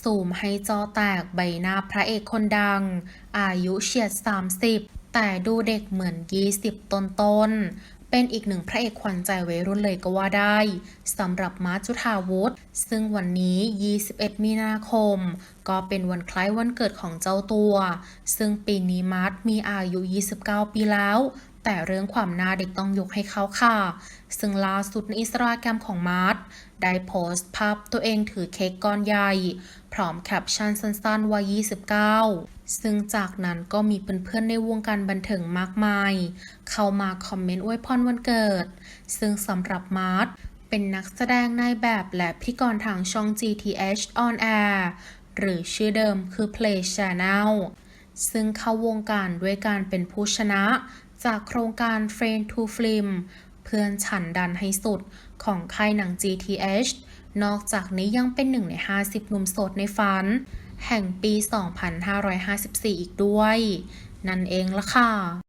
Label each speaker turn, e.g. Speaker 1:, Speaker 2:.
Speaker 1: ซูมให้จอแตกใบหน้าพระเอกคนดัง อายุเฉียด 30 แต่ดูเด็กเหมือน 20 ต้นๆเป็นอีกหนึ่งพระเอกขวัญใจวัยรุ่นเลยก็ว่าได้สำหรับมาร์จุธาวุฒิซึ่งวันนี้ 21 มีนาคม ก็เป็นวันคล้ายวันเกิดของเจ้าตัว ซึ่งปีนี้มาร์ทมีอายุ 29 ปีแล้ว แต่เรื่องความน้าเด็กต้องยกให้เขาค่ะ ซึ่งล่าสุดในอินสตาแกรมของมาร์ทได้โพสต์ภาพตัวเองถือเค้กก้อนใหญ่ พร้อมแคปชั่นสั้นๆว่า 29 ซึ่งจากนั้นก็มีเพื่อนๆในวงการบันเทิงมากมาย เข้ามาคอมเมนต์อวยพรวันเกิด ซึ่งสำหรับมาร์ทเป็นนักแสดงในแบบและพิธีกรทางช่อง GTH on Air หรือชื่อเดิมคือ Play Channel ซึ่งเข้าวงการด้วยการเป็นผู้ชนะ จากโครงการ Friend to Film เพื่อนฉันดันให้สุดของค่ายหนัง GTH นอกจากนี้ยังเป็นหนึ่งใน 50 หนุ่มโสดในฝัน แห่งปี 2554 อีกด้วย นั่นเองละค่ะ